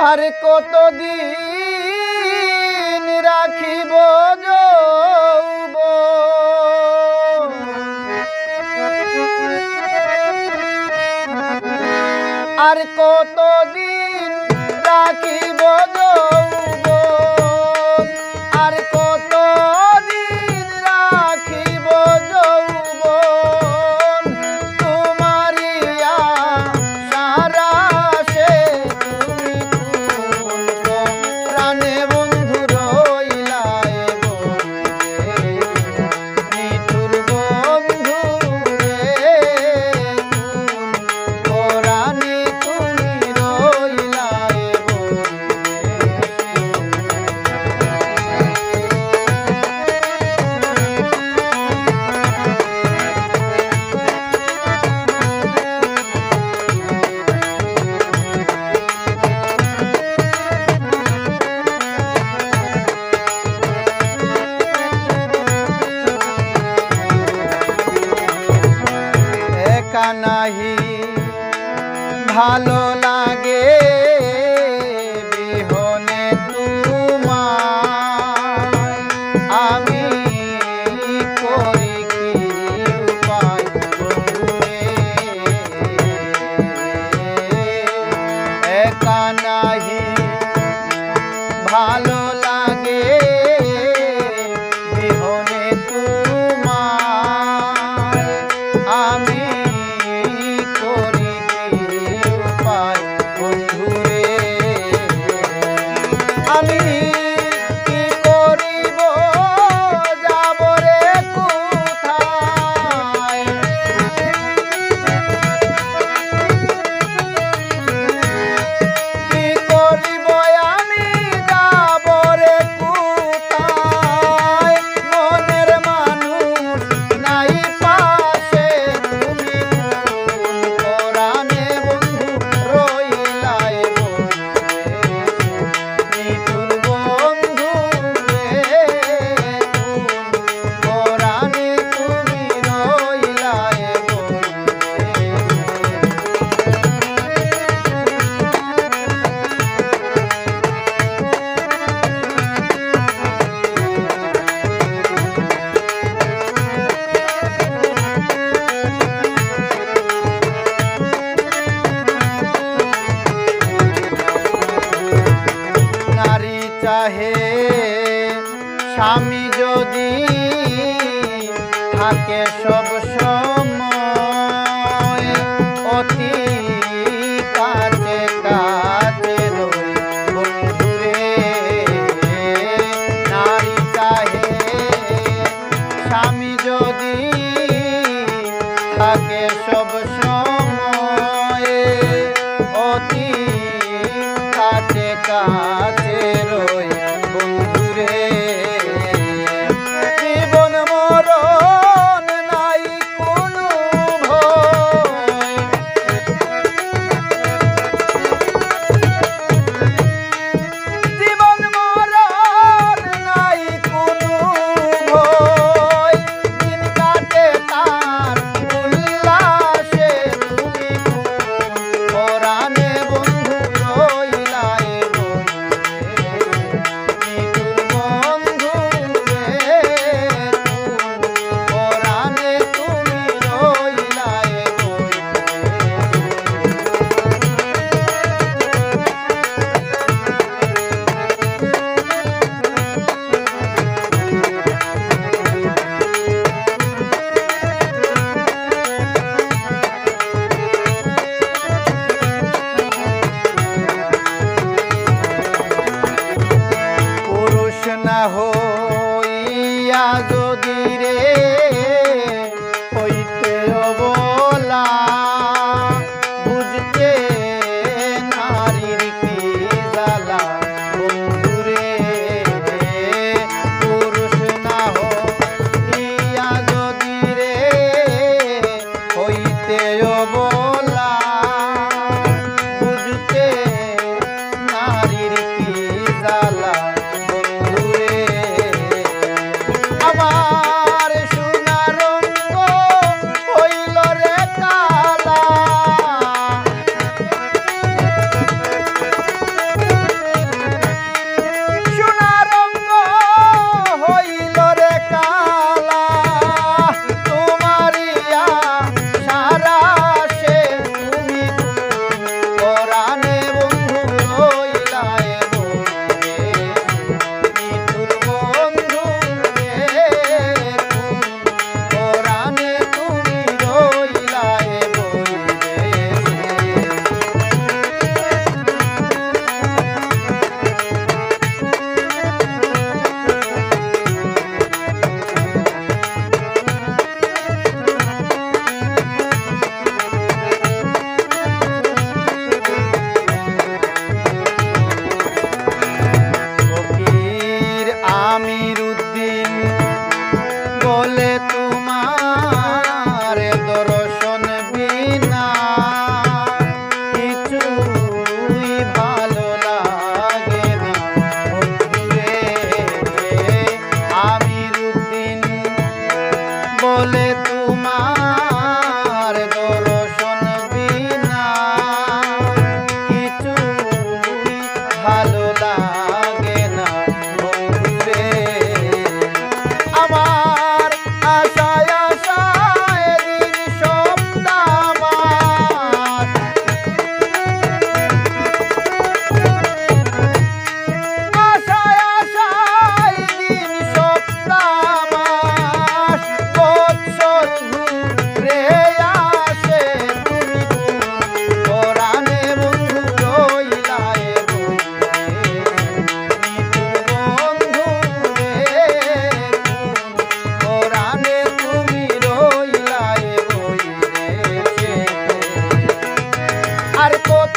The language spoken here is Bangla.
আর কতদিন রাখিব যৌব আর কতদিন রাখিব যৌব ভালো লাগে। থাকে সব সময়। অতি কাছে কাছে বন্ধুরে নারী চাহে। স্বামী যদি সব আর কত